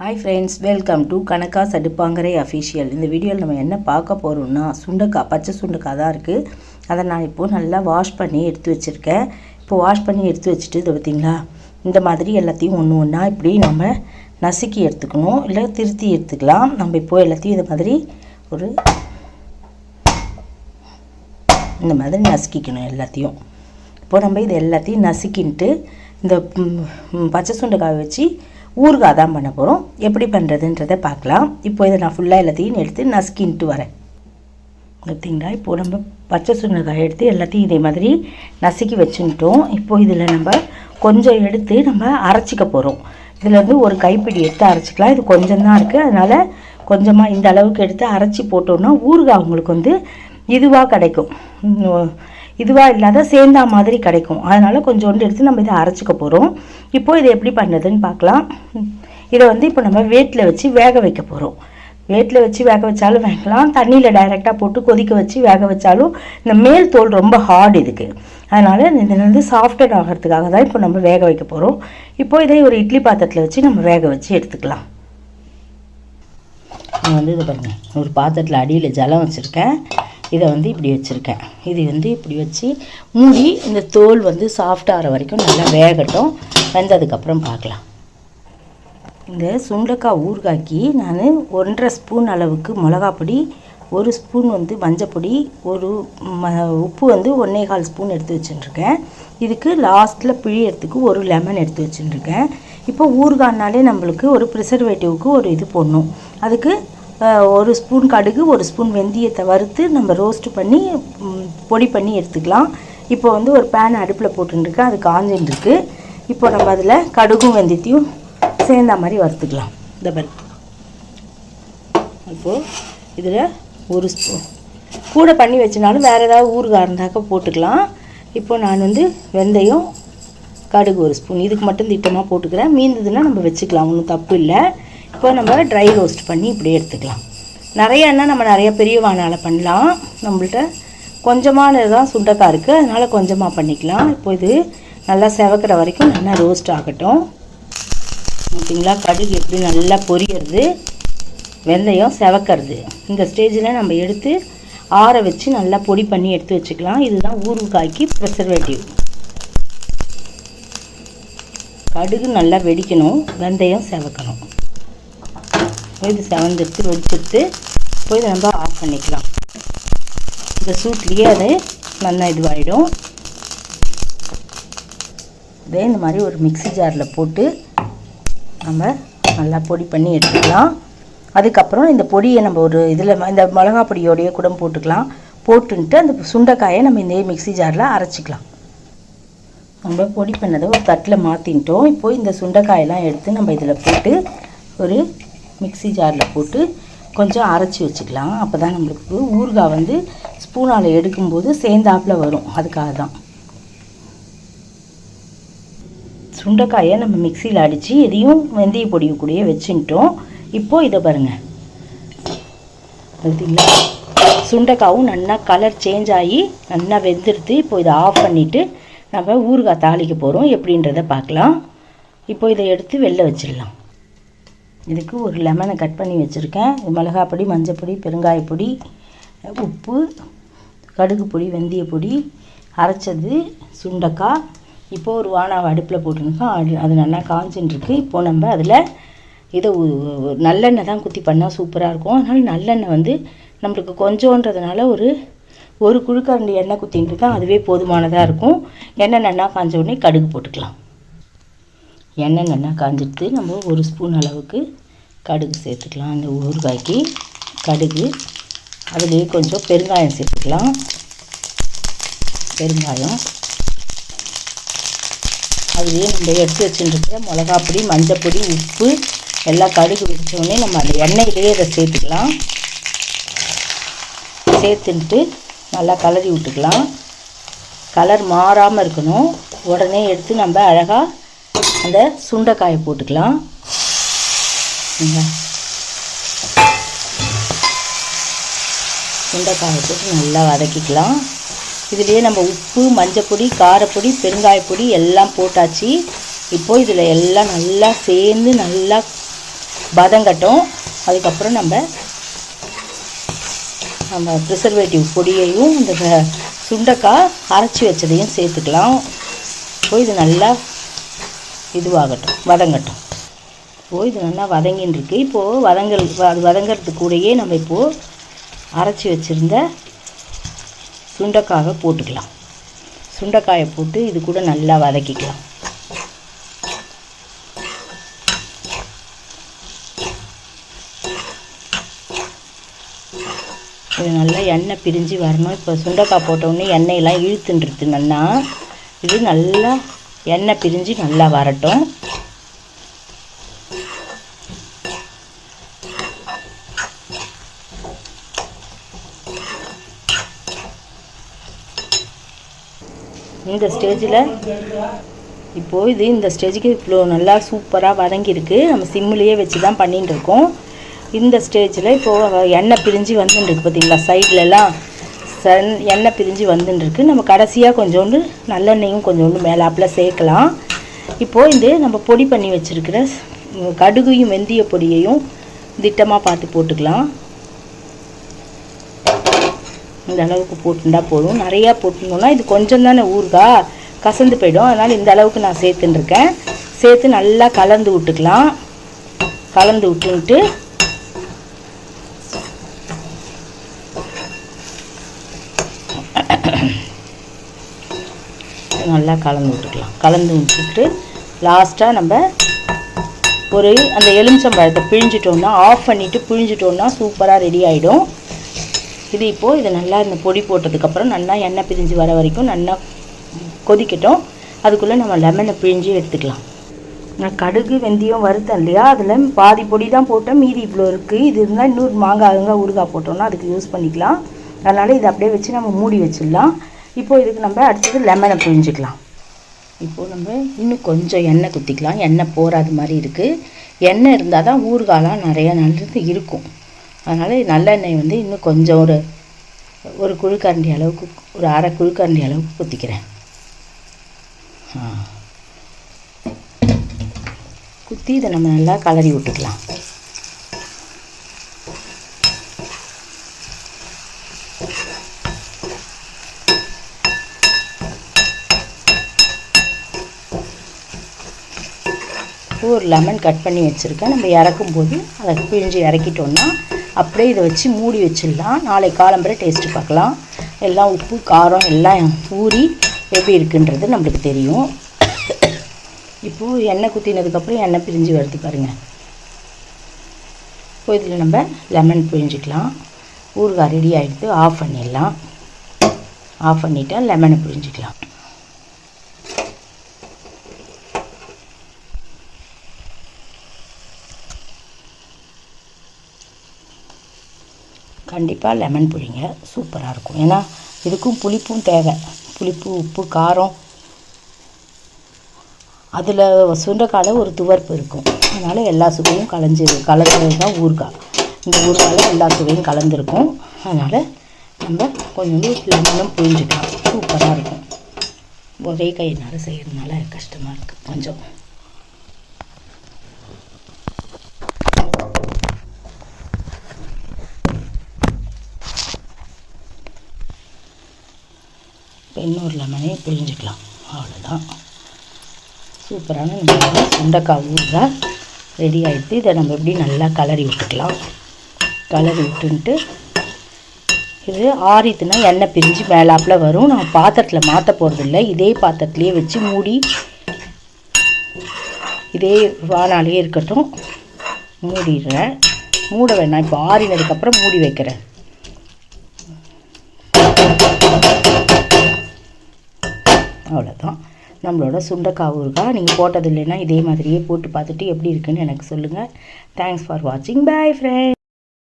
Hi friends welcome to கணக்கா சடுப்பாங்கரை official இந்த வீடியோவில் நம்ம என்ன பார்க்க போகிறோம்னா சுண்டைக்காய் பச்சை சுண்டைக்காய் தான் இருக்குது அதை நான் இப்போது நல்லா வாஷ் பண்ணி எடுத்து வச்சுருக்கேன். இப்போ வாஷ் பண்ணி எடுத்து வச்சுட்டு இதை பார்த்தீங்களா? இந்த மாதிரி எல்லாத்தையும் ஒன்று ஒன்றா இப்படி நம்ம நசுக்கி எடுத்துக்கணும். இல்லை திருத்தி எடுத்துக்கலாம். நம்ம இப்போது எல்லாத்தையும் இது மாதிரி ஒரு இந்த மாதிரி நசுக்கிக்கணும் எல்லாத்தையும். இப்போது நம்ம இது எல்லாத்தையும் நசுக்கின்ட்டு இந்த பச்சை சுண்டைக்காய் வச்சு ஊறுகாய் தான் பண்ண போகிறோம் எப்படி பண்ணுறதுன்றதை பார்க்கலாம். இப்போ இதை நான் ஃபுல்லாக எல்லாத்தையும் எடுத்து நசுக்கின்ட்டு வரேன். பார்த்தீங்களா இப்போ நம்ம பச்சை சுண்ணக்காய் எடுத்து எல்லாத்தையும் இதே மாதிரி நசுக்கி வச்சுக்கிட்டோம். இப்போ இதில் நம்ம கொஞ்சம் எடுத்து நம்ம அரைச்சிக்க போகிறோம் இதில் வந்து ஒரு கைப்பிடி எடுத்து அரைச்சிக்கலாம். இது கொஞ்சம் தான் இருக்குது அதனால் கொஞ்சமாக இந்த அளவுக்கு எடுத்து அரைச்சி போட்டோம்னா ஊறுகாய் உங்களுக்கு வந்து இதுவாக கிடைக்கும். இதுவாக இல்லாத சேந்தா மாதிரி கிடைக்கும். அதனால் கொஞ்சோண்டு எடுத்து நம்ம இதை அரைச்சிக்க போகிறோம் இப்போ இதை எப்படி பண்ணுறதுன்னு பார்க்கலாம். இதை வந்து இப்போ நம்ம வேட்டில் வச்சு வேக வைக்க போகிறோம் வேட்டில் வச்சு வேக வச்சாலும் வேகலாம். தண்ணியில் டைரெக்டாக போட்டு கொதிக்க வச்சு வேக வச்சாலும் இந்த மேல் தோல் ரொம்ப ஹார்ட் இதுக்கு. அதனால் இது வந்து சாஃப்டன் ஆகிறதுக்காக தான் இப்போ நம்ம வேக வைக்க போகிறோம் இப்போ இதை ஒரு இட்லி பாத்திரத்தில் வச்சு நம்ம வேக வச்சு எடுத்துக்கலாம். நான் வந்து இது பாருங்கள் ஒரு பாத்திரத்தில் அடியில் ஜலம் வச்சுருக்கேன். இதை வந்து இப்படி வச்சுருக்கேன். இது வந்து இப்படி வச்சு மூடி இந்த தோல் வந்து சாஃப்டாகிற வரைக்கும் நல்லா வேகட்டும். வெந்ததுக்கப்புறம் பார்க்கலாம். இந்த சுண்டக்காய் ஊறுகாய்க்கு நான் ஒன்றரை ஸ்பூன் அளவுக்கு மிளகாப் பொடி ஒரு ஸ்பூன் வந்து மஞ்சப்பொடி ஒரு ம உப்பு வந்து ஒன்றே கால் ஸ்பூன் எடுத்து வச்சுட்டுருக்கேன் இதுக்கு லாஸ்ட்டில் பிழியறதுக்கு ஒரு லெமன் எடுத்து வச்சுட்டுருக்கேன் இப்போ ஊறுகாய்னாலே நம்மளுக்கு ஒரு ப்ரிசர்வேட்டிவ்க்கு ஒரு இது போடணும். அதுக்கு ஒரு ஸ்பூன் கடுகு ஒரு ஸ்பூன் வெந்தயத்தை வறுத்து நம்ம ரோஸ்ட் பண்ணி பொடி பண்ணி எடுத்துக்கலாம். இப்போ வந்து ஒரு பேன் அடுப்பில் போட்டுருக்கேன் அது காஞ்சின்னு இப்போ நம்ம அதில் கடுகும் வெந்தயத்தையும் சேர்ந்த மாதிரி வறுத்துக்கலாம். இந்த பாரு. இப்போது இதில் ஒரு ஸ்பூன் கூட பண்ணி வச்சுனாலும் வேறு ஏதாவது ஊறுகாய் இருந்தாக்க போட்டுக்கலாம். இப்போ நான் வந்து வெந்தயம் கடுகு ஒரு ஸ்பூன். இதுக்கு மட்டும் திட்டமாக போட்டுக்கிறேன். மீந்ததுன்னா நம்ம வச்சுக்கலாம். ஒன்றும் தப்பு இல்லை. இப்போ நம்ம ட்ரை ரோஸ்ட் பண்ணி இப்படி எடுத்துக்கலாம். நிறைய எண்ணெய் நம்ம நிறைய பெரிய வானால் பண்ணலாம். நம்மள்ட்ட கொஞ்சமானது தான் சுண்டக்காய் இருக்குது அதனால் கொஞ்சமாக பண்ணிக்கலாம். இப்போ இது நல்லா செவக்கிற வரைக்கும் நல்லா ரோஸ்ட் ஆகட்டும். ஓகேங்களா? கடுகு எப்படி நல்லா பொரியறது வெந்தயம் செவக்கிறது. இந்த ஸ்டேஜில் நம்ம எடுத்து ஆற வச்சு நல்லா பொடி பண்ணி எடுத்து வச்சுக்கலாம். இதுதான் ஊறுகாய்க்கு ப்ரிசர்வேட்டிவ் கடுகு நல்லா வெடிக்கணும். வெந்தயம் செவக்கணும். இது செவந்துட்டு வெடிச்சிடுத்து போய் இதை நம்ம ஆஃப் பண்ணிக்கலாம். இந்த சூட்லேயே அது நல்லா இதுவாகிடும் இதே இந்த மாதிரி ஒரு மிக்ஸி ஜாரில் போட்டு நம்ம நல்லா பொடி பண்ணி எடுத்துக்கலாம். அதுக்கப்புறம் இந்த பொடியை நம்ம ஒரு இதில் இந்த மிளகா பொடியோடைய கூட போட்டுக்கலாம். போட்டுன்ட்டு அந்த சுண்டைக்காயை நம்ம இந்த மிக்ஸி ஜாரில் அரைச்சிக்கலாம். நம்ம பொடி பண்ணதை ஒரு தட்டில் மாற்றின்ட்டோம் இப்போது இந்த சுண்டைக்காயெல்லாம் எடுத்து நம்ம இதில் போட்டு ஒரு மிக்ஸி ஜாரில் போட்டு கொஞ்சம் அரைச்சி வச்சுக்கலாம். அப்போ தான் நம்மளுக்கு ஊறுகாய் வந்து ஸ்பூனால் எடுக்கும்போது சேர்ந்தாப்புல வரும். அதுக்காக தான். சுண்டைக்காயை நம்ம மிக்சியில் அடித்து எதையும் வெந்தய பொடியை கூடயே வச்சுட்டோம் இப்போது இதை பாருங்கள் பார்த்தீங்களா சுண்டைக்காவும் நல்லா கலர் சேஞ்ச் ஆகி நல்லா வெந்துடுது. இப்போ இதை ஆஃப் பண்ணிவிட்டு நம்ம ஊறுகாய் தாளிக்க போகிறோம் எப்படின்றத பார்க்கலாம். இப்போ இதை எடுத்து வெளில வச்சிடலாம். இதுக்கு ஒரு லெமனை கட் பண்ணி வச்சுருக்கேன். மிளகாய் பொடி மஞ்சப்பொடி பெருங்காயப்பொடி உப்பு கடுகு பொடி வெந்தய பொடி அரைச்சது சுண்டக்காய். இப்போ ஒரு வானாவை அடுப்பில் போட்டுருக்கோம். அது அது நல்லா காஞ்சின்னு இப்போது இப்போ நம்ம அதில் இதை நல்லெண்ணெய் தான் குத்தி பண்ணால் சூப்பராக இருக்கும். அதனால் நல்லெண்ணெய் வந்து நம்மளுக்கு கொஞ்சன்றதுனால ஒரு ஒரு குழுக்கரண்டி எண்ணெய் குத்தின்னு இருக்கேன் அதுவே போதுமானதாக இருக்கும். எண்ணெய் நல்லா காஞ்ச உடனே கடுகு போட்டுக்கலாம். எண்ணெய் நல்லா காஞ்சிடுத்து நம்ம ஒரு ஸ்பூன் அளவுக்கு கடுகு சேர்த்துக்கலாம். அந்த ஊறுகாய்க்கு கடுகு. அதுலேயே கொஞ்சம் பெருங்காயம் சேர்த்துக்கலாம். பெருங்காயம். அதுலேயே நம்ம எடுத்து வச்சுருக்கிற மிளகாப்பொடி மஞ்சப்பொடி உப்பு எல்லாம் கடுகு வச்சோடனே நம்ம அந்த எண்ணெயிலேயே அதை சேர்த்துக்கலாம். சேர்த்துன்ட்டு நல்லா கலரி விட்டுக்கலாம். கலர் மாறாமல் இருக்கணும். உடனே எடுத்து நம்ம அழகாக அந்த சுண்டைக்காயை போட்டுக்கலாம். சுண்டைக்காயை போட்டு நல்லா வதக்கிக்கலாம். இதுலேயே நம்ம உப்பு மஞ்சப்பொடி காரப்பொடி பெருங்காயப்பொடி எல்லாம் போட்டாச்சு. இப்போ இதில் எல்லாம் நல்லா சேர்ந்து நல்லா பதங்கட்டும் அதுக்கப்புறம் நம்ம நம்ம ப்ரிசர்வேட்டிவ் பொடியையும் இந்த சுண்டக்காய் சுண்டைக்காய் அரைச்சி வச்சதையும் சேர்த்துக்கலாம். இப்போ இது நல்லா இதுவாகட்டும் வதங்கட்டும். இப்போது இது நல்லா வதங்கின்னு இருக்கு இப்போது வதங்கல் அது வதங்கிறது கூடயே நம்ம இப்போது அரைச்சி வச்சுருந்த சுண்டைக்காவை போட்டுக்கலாம். சுண்டைக்காயை போட்டு இது கூட நல்லா வதக்கிக்கலாம். இது நல்லா எண்ணெய் பிரிஞ்சு வரணும். இப்போ சுண்டைக்காய் போட்டோடனே எண்ணெயெல்லாம் இழுத்துன்றது நல்லா. இது நல்லா எண்ணெய் பிரிஞ்சு நல்லா வரட்டும். இந்த ஸ்டேஜில் இப்போது இது இந்த ஸ்டேஜுக்கு இவ்வளோ நல்லா சூப்பராக வதங்கியிருக்கு. நம்ம சிம்மிலேயே வச்சு தான் பண்ணிகிட்டு இருக்கோம். இந்த ஸ்டேஜில் இப்போது எண்ணெய் பிரிஞ்சு வந்துட்டு பார்த்தீங்களா சைட்லலாம் சன் எண்ணெய் பிரிஞ்சு வந்துட்டுருக்கு நம்ம கடைசியாக கொஞ்சோண்டு நல்லெண்ணெயும் கொஞ்சோண்டு மேலாப்பில் சேர்க்கலாம். இப்போது இந்த நம்ம பொடி பண்ணி வச்சுருக்கிற கடுகையும் வெந்தய பொடியையும் திட்டமாக பார்த்து போட்டுக்கலாம். இந்த அளவுக்கு போட்டுண்டா போதும். நிறையா போட்டுருந்தோம்னா இது கொஞ்சம் தானே ஊறுகாய் கசந்து போயிடும். அதனால் இந்த அளவுக்கு நான் சேர்த்துட்டுருக்கேன் சேர்த்து நல்லா கலந்து விட்டுக்கலாம். கலந்து விட்டுன்ட்டு நல்லா கலந்து விட்டுக்கலாம். கலந்து விட்டுட்டு லாஸ்ட்டாக நம்ம ஒரு அந்த எலுமிச்சம்பழத்தை பிழிஞ்சிட்டோம்னா ஆஃப் பண்ணிவிட்டு பிழிஞ்சிட்டோம்னா சூப்பராக ரெடி ஆகிடும் இது இப்போது இது நல்லா இந்த பொடி போட்டதுக்கப்புறம் நல்லா எண்ணெய் பிரிஞ்சு வர வரைக்கும் நல்லா கொதிக்கட்டும். அதுக்குள்ளே நம்ம லெமனை பிழிஞ்சு எடுத்துக்கலாம். நான் கடுகு வெந்தயம் வறுத்தேன் இல்லையா? அதில் பாதி பொடி தான் போட்டேன். மீதி இவ்வளோ இருக்குது இது இருந்தால் இன்னொரு மாங்காய் அருங்காய் ஊறுகாய் போட்டோம்னா அதுக்கு யூஸ் பண்ணிக்கலாம். அதனால் இதை அப்படியே வச்சு நம்ம மூடி வச்சிடலாம். இப்போ இதுக்கு நம்ம அடுத்தது லெமனை புரிஞ்சிக்கலாம் இப்போது நம்ம இன்னும் கொஞ்சம் எண்ணெய் குத்திக்கலாம். எண்ணெய் போகாத மாதிரி இருக்குது எண்ணெய் இருந்தால் தான் ஊறுகாலாம் நிறையா நல்லது இருக்கும். அதனால் நல்லெண்ணெய் வந்து இன்னும் கொஞ்சம் ஒரு ஒரு குழுக்கரண்டி அளவுக்கு ஒரு அரை குழுக்கரண்டி அளவுக்கு குத்திக்கிறேன். குத்தி இதை நம்ம நல்லா கலரி விட்டுக்கலாம். ஒரு லெமன் கட் பண்ணி வச்சுருக்கேன். நம்ம இறக்கும்போது அதை பிழிஞ்சு இறக்கிட்டோன்னா அப்படியே இதை வச்சு மூடி வச்சிடலாம். நாளை காலம்பரை டேஸ்ட்டு பார்க்கலாம். எல்லாம் உப்பு காரம் எல்லாம் ஊறி எப்படி இருக்குன்றது நம்மளுக்கு தெரியும். இப்போது எண்ணெய் குத்தினதுக்கப்புறம் எண்ணெய் பிரிஞ்சு வருது பாருங்கள் இப்போ இதில் நம்ம லெமன் பிழிஞ்சிக்கலாம். ஊறுகாய் ரெடி ஆகிடுது ஆஃப் பண்ணிடலாம். ஆஃப் பண்ணிவிட்டா லெமனை பிழிஞ்சிக்கலாம். கண்டிப்பாக லெமன் புழிங்க. சூப்பராக இருக்கும். ஏன்னா இதுக்கும் புளிப்பும் தேவை. புளிப்பு உப்பு காரம். அதில் சுண்டைக்காயில் ஒரு துவர்ப்பு இருக்கும். அதனால் எல்லா சுவையும் கலைஞ்சி கலந்தது தான் ஊறுகாய். இந்த ஊறுகாயில் எல்லா சுவையும் கலந்துருக்கும். அதனால் நம்ம கொஞ்சம் லெமனும் புரிஞ்சுக்கலாம் சூப்பராக இருக்கும். ஒரே கையினால் செய்கிறதுனால கஷ்டமாக இருக்குது கொஞ்சம். இன்னொரு லெமனையும் பிழிஞ்சிக்கலாம். அவ்வளோதான் சூப்பரான நம்ம சுண்டைக்காய் ஊறுகாய் ரெடி ஆகிடுது இதை நம்ம எப்படி நல்லா கலரி விட்டுக்கலாம். கலரி விட்டுன்ட்டு இது ஆறித்துனா எண்ணெய் பிரிஞ்சு மேலாப்பில் வரும். நான் பாத்திரத்தில் மாற்ற போகிறதில்ல இதே பாத்திரத்துலேயே வச்சு மூடி இதே வானாலேயே இருக்கட்டும் மூடிடுறேன். மூட வேணாம். இப்போ ஆறினதுக்கப்புறம் மூடி வைக்கிறேன். அவ்வளோதான் நம்மளோட சுண்டக்காய் ஊறுகாய் நீங்கள் போட்டது இல்லைன்னா இதே மாதிரியே போட்டு பார்த்துட்டு எப்படி இருக்குன்னு எனக்கு சொல்லுங்கள் தேங்க்ஸ் ஃபார் வாட்சிங் பாய் ஃப்ரெண்ட்